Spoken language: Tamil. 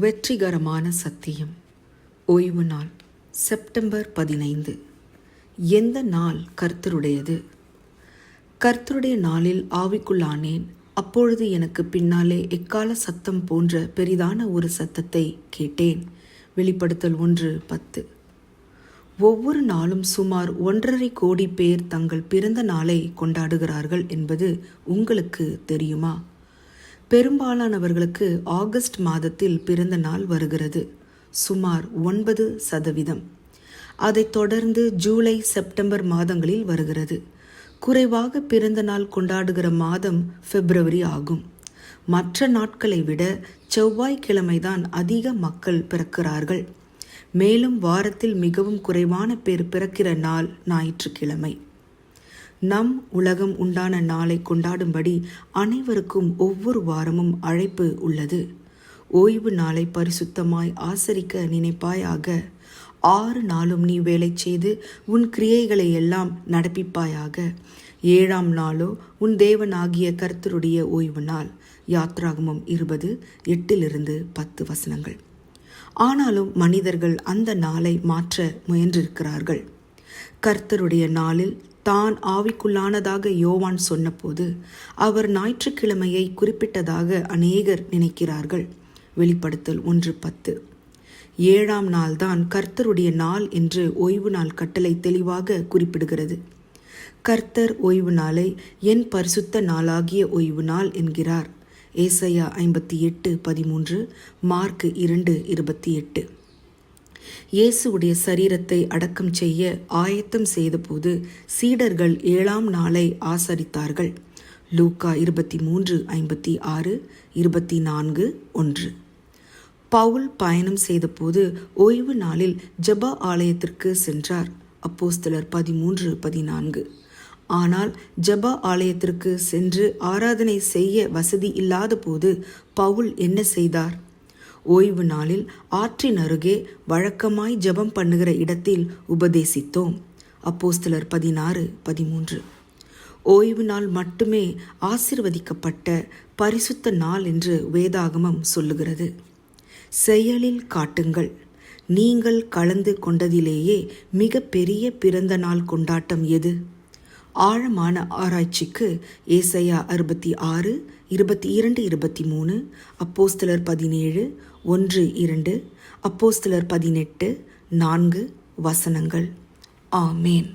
வெற்றிகரமான சத்தியம். ஓய்வு நாள் செப்டம்பர் பதினைந்து. எந்த நாள் கர்த்தருடையது? கர்த்தருடைய நாளில் ஆவிக்குள்ளானேன். அப்பொழுது எனக்கு பின்னாலே எக்கால சத்தம் போன்ற பெரிதான ஒரு சத்தத்தை கேட்டேன். வெளிப்படுத்தல் ஒன்று பத்து. ஒவ்வொரு நாளும் சுமார் ஒன்றரை கோடி பேர் தங்கள் பிறந்த நாளை கொண்டாடுகிறார்கள் என்பது உங்களுக்கு தெரியுமா? பெரும்பாலானவர்களுக்கு ஆகஸ்ட் மாதத்தில் பிறந்த நாள் வருகிறது. சுமார் ஒன்பது சதவீதம். அதைத் தொடர்ந்து ஜூலை செப்டம்பர் மாதங்களில் வருகிறது. குறைவாக பிறந்த நாள் கொண்டாடுகிற மாதம் பிப்ரவரி ஆகும். மற்ற நாட்களை விட செவ்வாய்க்கிழமைதான் அதிக மக்கள் பிறக்கிறார்கள். மேலும் வாரத்தில் மிகவும் குறைவான பேர் பிறக்கிற நாள் ஞாயிற்றுக்கிழமை. நம் உலகம் உண்டான நாளை கொண்டாடும்படி அனைவருக்கும் ஒவ்வொரு வாரமும் அழைப்பு உள்ளது. ஓய்வு நாளை பரிசுத்தமாய் ஆசரிக்க நினைப்பாயாக. ஆறு நாளும் நீ வேலை செய்து உன் கிரியைகளை எல்லாம் நடப்பிப்பாயாக. ஏழாம் நாளோ உன் தேவனாகிய கர்த்தருடைய ஓய்வு நாள். யாத்ராகமம் இருபது எட்டிலிருந்து பத்து வசனங்கள். ஆனாலும் மனிதர்கள் அந்த நாளை மாற்ற முயன்றிருக்கிறார்கள். கர்த்தருடைய நாளில் தான் ஆவிக்குள்ளானதாக யோவான் சொன்னபோது அவர் ஞாயிற்றுக்கிழமையை குறிப்பிட்டதாக அநேகர் நினைக்கிறார்கள். வெளிப்படுத்தல் ஒன்று பத்து. ஏழாம் நாள்தான் கர்த்தருடைய நாள் என்று ஓய்வு நாள் கட்டளை தெளிவாக குறிப்பிடுகிறது. கர்த்தர் ஓய்வு நாளை என் பரிசுத்த நாளாகிய ஓய்வு நாள் என்கிறார். ஏசையா ஐம்பத்தி எட்டு பதிமூன்று மார்க் இரண்டு இருபத்தி எட்டு. இயேசுவுடைய சரீரத்தை அடக்கம் செய்ய ஆயத்தம் செய்தபோது சீடர்கள் ஏழாம் நாளை ஆசரித்தார்கள். லூக்கா இருபத்தி மூன்று ஐம்பத்தி ஆறு இருபத்தி நான்கு ஒன்று. பவுல் பயணம் செய்தபோது ஓய்வு நாளில் ஜபா ஆலயத்திற்கு சென்றார். அப்போஸ்தலர் பதிமூன்று பதினான்கு. ஆனால் ஜபா ஆலயத்திற்கு சென்று ஆராதனை செய்ய வசதி இல்லாத போது பவுல் என்ன செய்தார்? ஓய்வு நாளில் ஆற்றின் அருகே வழக்கமாய் ஜெபம் பண்ணுகிற இடத்தில் உபதேசித்தோம். அப்போஸ்தலர் பதினாறு பதிமூன்று. ஓய்வு நாள் மட்டுமே ஆசிர்வதிக்கப்பட்ட பரிசுத்த நாள் என்று வேதாகமம் சொல்லுகிறது. செயலில் காட்டுங்கள். நீங்கள் கலந்து கொண்டதிலேயே மிக பெரிய பிறந்த நாள் கொண்டாட்டம் எது? ஆழமான ஆராய்ச்சிக்கு ஏசையா அறுபத்தி ஆறு இருபத்தி இரண்டு இருபத்தி மூணு அப்போஸ்தலர் பதினேழு ஒன்று இரண்டு அப்போஸ்தலர் பதினெட்டு நான்கு வசனங்கள். ஆமேன்.